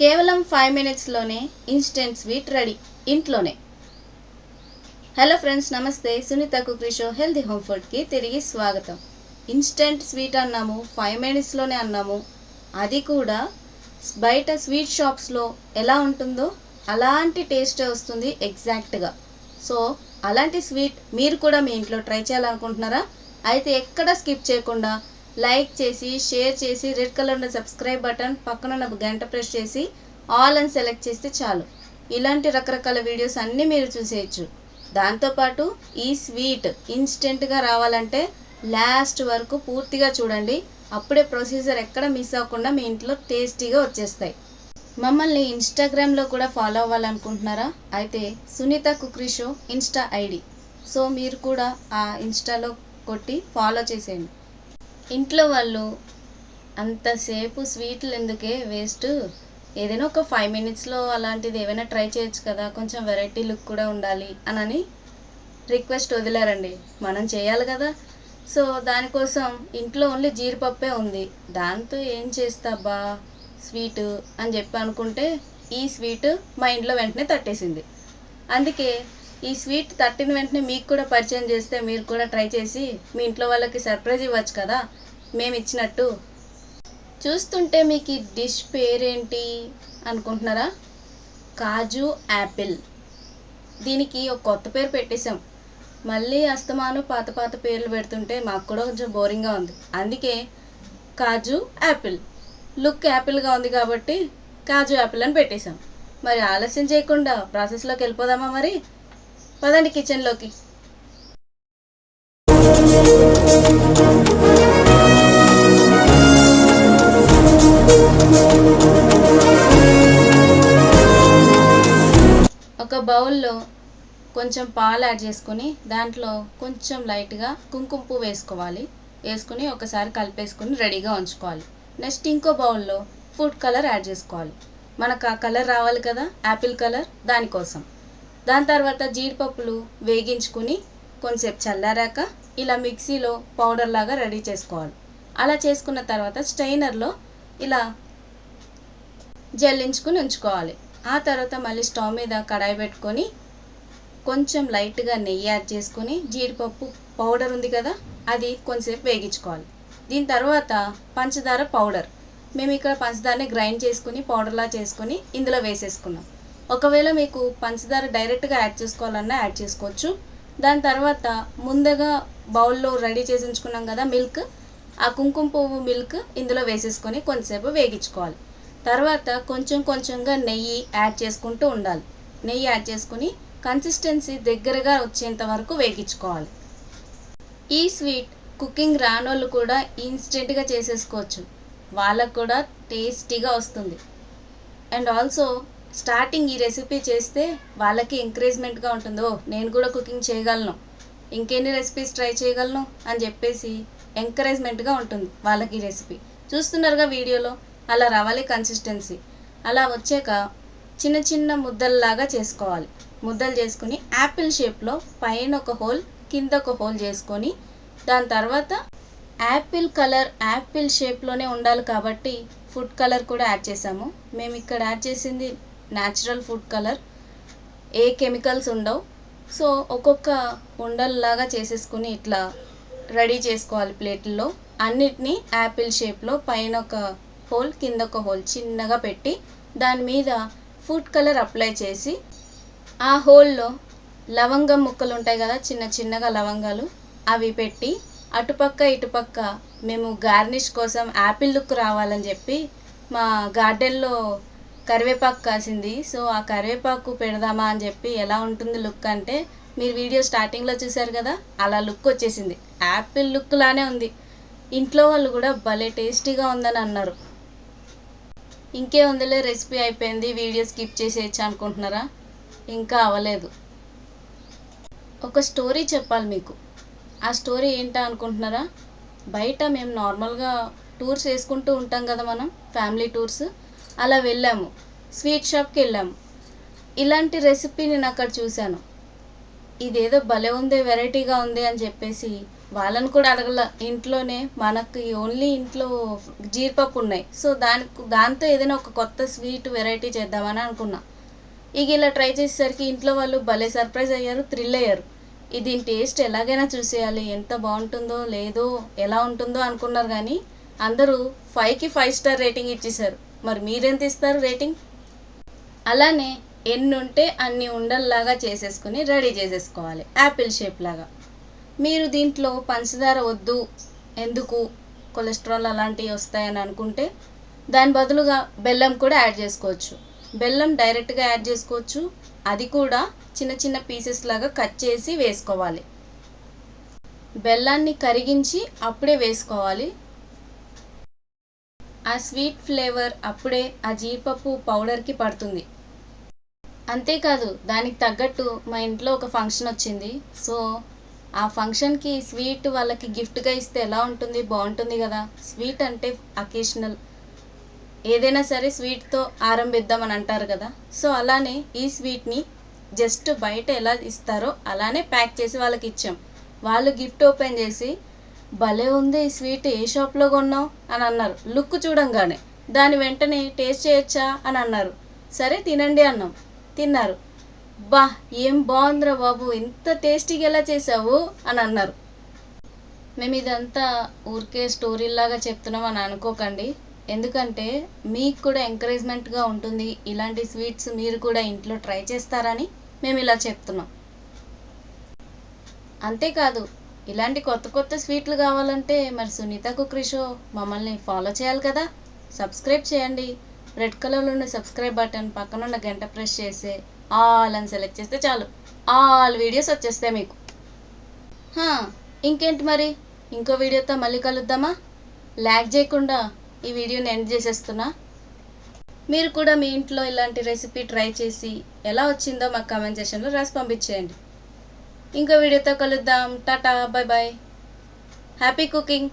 కేవలం ఫైవ్ మినిట్స్లోనే instant sweet ready ఇంట్లోనే. హలో ఫ్రెండ్స్ నమస్తే. Sunitha cookery healthy healthy home ఫుడ్కి తిరిగి స్వాగతం. ఇన్స్టెంట్ స్వీట్ అన్నాము ఫైవ్ మినిట్స్లోనే అన్నాము. అది కూడా బయట స్వీట్ షాప్స్లో ఎలా ఉంటుందో అలాంటి టేస్టే వస్తుంది ఎగ్జాక్ట్గా సో అలాంటి స్వీట్ మీరు కూడా మీ ఇంట్లో ట్రై చేయాలనుకుంటున్నారా? అయితే ఎక్కడ స్కిప్ చేయకుండా లైక్ చేసి షేర్ చేసి రెడ్ కలర్ ఉన్న సబ్స్క్రైబ్ బటన్ పక్కన ఉన్న గంట ప్రెస్ చేసి ఆల్ అని సెలెక్ట్ చేస్తే చాలు. ఇలాంటి రకరకాల వీడియోస్ అన్నీ మీరు చూసేయచ్చు. దాంతోపాటు ఈ స్వీట్ ఇన్స్టెంట్గా రావాలంటే లాస్ట్ వరకు పూర్తిగా చూడండి. అప్పుడే ప్రొసీజర్ ఎక్కడ మిస్ అవ్వకుండా మీ ఇంట్లో టేస్టీగా వచ్చేస్తాయి. మమ్మల్ని ఇన్స్టాగ్రామ్లో కూడా ఫాలో అవ్వాలనుకుంటున్నారా? అయితే Sunitha cookery show insta ID. So మీరు కూడా ఆ ఇన్స్టాలో కొట్టి ఫాలో చేసేయండి. ఇంట్లో వాళ్ళు అంతసేపు స్వీట్లు ఎందుకే వేస్ట్? ఏదైనా ఒక ఫైవ్ మినిట్స్లో అలాంటిది ఏమైనా ట్రై చేయొచ్చు కదా కొంచెం వెరైటీ లుక్ కూడా ఉండాలి అనని రిక్వెస్ట్ వదిలారండి. మనం చేయాలి కదా. సో దానికోసం ఇంట్లో ఓన్లీ జీడిపప్పే ఉంది. దాంతో ఏం చేస్తాబ్బా స్వీటు అని చెప్పి అనుకుంటే ఈ స్వీట్ మా ఇంట్లో వెంటనే తట్టేసింది. అందుకే ఈ స్వీట్ తట్టిన వెంటనే మీకు కూడా పరిచయం చేస్తే మీరు కూడా ట్రై చేసి మీ ఇంట్లో వాళ్ళకి సర్ప్రైజ్ ఇవ్వచ్చు కదా. మేము ఇచ్చినట్టు. చూస్తుంటే మీకు ఈ డిష్ పేరేంటి అనుకుంటున్నారా? కాజు యాపిల్. దీనికి ఒక కొత్త పేరు పెట్టేశాం. మళ్ళీ అస్తమాను పాత పాత పేర్లు పెడుతుంటే మాకు కూడా కొంచెం బోరింగ్గా ఉంది. అందుకే కాజు యాపిల్. లుక్ యాపిల్గా ఉంది కాబట్టి కాజు యాపిల్ అని పెట్టేశాం. మరి ఆలస్యం చేయకుండా ప్రాసెస్లోకి వెళ్ళిపోదామా మరి? పదండి కిచెన్లోకి ఒక బౌల్లో కొంచెం పాలు యాడ్ చేసుకొని దాంట్లో కొంచెం లైట్గా కుంకుమ పువ్వు వేసుకోవాలి. వేసుకుని ఒకసారి కలిపేసుకుని రెడీగా ఉంచుకోవాలి. నెక్స్ట్ ఇంకో బౌల్లో ఫుడ్ కలర్ యాడ్ చేసుకోవాలి. మనకు ఆ కలర్ రావాలి కదా యాపిల్ కలర్ దానికోసం. దాని తర్వాత జీడిపప్పులు వేగించుకుని కొంచెంసేపు చల్లారాక ఇలా మిక్సీలో పౌడర్ లాగా రెడీ చేసుకోవాలి. అలా చేసుకున్న తర్వాత స్ట్రైనర్లో ఇలా జల్లించుకుని ఉంచుకోవాలి. ఆ తర్వాత మళ్ళీ స్టవ్ మీద కడాయి పెట్టుకొని కొంచెం లైట్గా నెయ్యి యాడ్ చేసుకొని జీడిపప్పు పౌడర్ ఉంది కదా అది కొంచెంసేపు వేగించుకోవాలి. దీని తర్వాత పంచదార పౌడర్. మేము ఇక్కడ పంచదారని గ్రైండ్ చేసుకుని పౌడర్లా చేసుకుని ఇందులో వేసేసుకున్నాం. ఒకవేళ మీకు పంచదార డైరెక్ట్గా యాడ్ చేసుకోవాలన్నా యాడ్ చేసుకోవచ్చు. దాని తర్వాత ముందుగా బౌల్లో రెడీ చేసి ఉంచుకున్నాం కదా మిల్క్ ఆ కుంకుమ పువ్వు మిల్క్ ఇందులో వేసేసుకొని కొంతసేపు వేగించుకోవాలి. తర్వాత కొంచెం కొంచెంగా నెయ్యి యాడ్ చేసుకుంటూ ఉండాలి. నెయ్యి యాడ్ చేసుకుని కన్సిస్టెన్సీ దగ్గరగా వచ్చేంత వరకు వేగించుకోవాలి. ఈ స్వీట్ కుకింగ్ రానోళ్ళు కూడా ఇన్స్టెంట్గా చేసేసుకోవచ్చు. వాళ్ళకు కూడా టేస్టీగా వస్తుంది. అండ్ ఆల్సో స్టార్టింగ్ ఈ రెసిపీ చేస్తే వాళ్ళకి ఎంకరేజ్మెంట్గా ఉంటుంది ఓ నేను కూడా కుకింగ్ చేయగలను. ఇంకెన్ని రెసిపీస్ ట్రై చేయగలను అని చెప్పేసి ఎంకరేజ్మెంట్గా ఉంటుంది వాళ్ళకి ఈ రెసిపీ చూస్తున్నారుగా వీడియోలో? అలా రావాలి కన్సిస్టెన్సీ అలా వచ్చాక చిన్న చిన్న ముద్దల్లాగా చేసుకోవాలి. ముద్దలు చేసుకుని యాపిల్ షేప్లో పైన ఒక హోల్ కింద ఒక హోల్ చేసుకొని దాని తర్వాత యాపిల్ కలర్ యాపిల్ షేప్లోనే ఉండాలి కాబట్టి ఫుడ్ కలర్ కూడా యాడ్ చేసాము మేము ఇక్కడ యాడ్ చేసింది న్యాచురల్ ఫుడ్ కలర్ ఏ కెమికల్స్ ఉండవు. సో ఒక్కొక్క ఉండల్లాగా చేసేసుకుని ఇట్లా రెడీ చేసుకోవాలి ప్లేట్లో. అన్నిటినీ యాపిల్ షేప్లో పైన ఒక హోల్ కింద ఒక హోల్ చిన్నగా పెట్టి దాని మీద ఫుడ్ కలర్ అప్లై చేసి ఆ హోల్లో లవంగం ముక్కలు ఉంటాయి కదా చిన్న చిన్నగా లవంగాలు అవి పెట్టి అటుపక్క ఇటుపక్క మేము గార్నిష్ కోసం యాపిల్ లుక్ రావాలని చెప్పి మా గార్డెన్లో కరివేపాకు కాసింది. సో ఆ కరివేపాకు పెడదామా అని చెప్పి ఎలా ఉంటుంది లుక్ అంటే మీరు వీడియో స్టార్టింగ్లో చూశారు కదా అలా లుక్ వచ్చేసింది. యాపిల్ లుక్ లానే ఉంది. ఇంట్లో వాళ్ళు కూడా భలే టేస్టీగా ఉందని అన్నారు. ఇంకే ఉందిలే రెసిపీ అయిపోయింది వీడియో స్కిప్ చేసేయచ్చు అనుకుంటున్నారా? ఇంకా అవ్వలేదు. ఒక స్టోరీ చెప్పాలి మీకు. ఆ స్టోరీ ఏంటా అనుకుంటున్నారా? బయట మేము నార్మల్గా టూర్స్ వేసుకుంటూ ఉంటాం కదా మనం ఫ్యామిలీ టూర్స్. అలా వెళ్ళాము. స్వీట్ షాప్కి వెళ్ళాము ఇలాంటి రెసిపీ నేను అక్కడ చూశాను. ఇదేదో భలే ఉంది వెరైటీగా ఉంది అని చెప్పేసి వాళ్ళని కూడా అడగల. ఇంట్లోనే మనకి ఓన్లీ ఇంట్లో జీడిపప్పు ఉన్నాయి. సో దానికి దాంతో ఏదైనా ఒక కొత్త స్వీట్ వెరైటీ చేద్దామని అనుకున్నా. ఇక ఇలా ట్రై చేసేసరికి ఇంట్లో వాళ్ళు భలే సర్ప్రైజ్ అయ్యారు థ్రిల్ అయ్యారు. ఇది దీని టేస్ట్ ఎలాగైనా చూసేయాలి ఎంత బాగుంటుందో లేదో ఎలా ఉంటుందో అనుకున్నారు కానీ అందరూ ఫైవ్కి ఫైవ్ స్టార్ రేటింగ్ ఇచ్చేసారు. మరి మీరెంత ఇస్తారు రేటింగ్? అలానే ఎన్ని ఉంటే అన్ని ఉండల్లాగా చేసేసుకుని రెడీ చేసేసుకోవాలి. యాపిల్ షేప్ లాగా. మీరు దీంట్లో పంచదార వద్దు ఎందుకు కొలెస్ట్రాల్ అలాంటివి వస్తాయని అనుకుంటే దాని బదులుగా బెల్లం కూడా యాడ్ చేసుకోవచ్చు. బెల్లం డైరెక్ట్గా యాడ్ చేసుకోవచ్చు. అది కూడా చిన్న చిన్న పీసెస్ లాగా కట్ చేసి వేసుకోవాలి. బెల్లాన్ని కరిగించి అప్పుడే వేసుకోవాలి. ఆ స్వీట్ ఫ్లేవర్ అప్పుడే ఆ జీడిపప్పు పౌడర్కి పడుతుంది. అంతేకాదు దానికి తగ్గట్టు మా ఇంట్లో ఒక ఫంక్షన్ వచ్చింది. సో ఆ ఫంక్షన్కి స్వీట్ వాళ్ళకి గిఫ్ట్గా ఇస్తే ఎలా ఉంటుంది? బాగుంటుంది కదా. స్వీట్ అంటే అకేషనల్. ఏదైనా సరే స్వీట్తో ఆరంభిద్దామని అంటారు కదా. సో అలానే ఈ స్వీట్ని జస్ట్ బయట ఎలా ఇస్తారో అలానే ప్యాక్ చేసి వాళ్ళకి ఇచ్చాం. వాళ్ళు గిఫ్ట్ ఓపెన్ చేసి భలే ఉంది ఈ స్వీట్ ఏ షాప్లో కొన్నావు? అని అన్నారు. లుక్ చూడంగానే. దాని వెంటనే టేస్ట్ చేయొచ్చా? అని అన్నారు. సరే తినండి అన్నాం. తిన్నారు. బా ఏం బాగుందిరా బాబు ఇంత టేస్టీగా ఎలా చేసావు అని అన్నారు. మేము ఇదంతా ఊరికే స్టోరీలాగా చెప్తున్నాం అని అనుకోకండి. ఎందుకంటే మీకు కూడా ఎంకరేజ్మెంట్గా ఉంటుంది. ఇలాంటి స్వీట్స్ మీరు కూడా ఇంట్లో ట్రై చేస్తారని మేము ఇలా చెప్తున్నాం. అంతేకాదు ఇలాంటి కొత్త కొత్త స్వీట్లు కావాలంటే మరి సునీత కుకరీ మమ్మల్ని ఫాలో చేయాలి కదా. సబ్స్క్రైబ్ చేయండి. రెడ్ కలర్లో ఉన్న సబ్స్క్రైబ్ బటన్ పక్కన ఉన్న గంట ప్రెస్ చేసి ఆల్ అని సెలెక్ట్ చేస్తే చాలు. ఆల్ వీడియోస్ వచ్చేస్తాయి మీకు. ఇంకేంటి మరి? ఇంకో వీడియోతో మళ్ళీ కలుద్దామా? ల్యాగ్ చేయకుండా ఈ వీడియోని ఎండ్ చేసేస్తున్నా. మీరు కూడా మీ ఇంట్లో ఇలాంటి రెసిపీ ట్రై చేసి ఎలా వచ్చిందో మాకు కామెంట్ సెక్షన్లో రాసి పంపించేయండి. ఇంకో వీడియోతో కలుద్దాం. Tata bye bye happy cooking.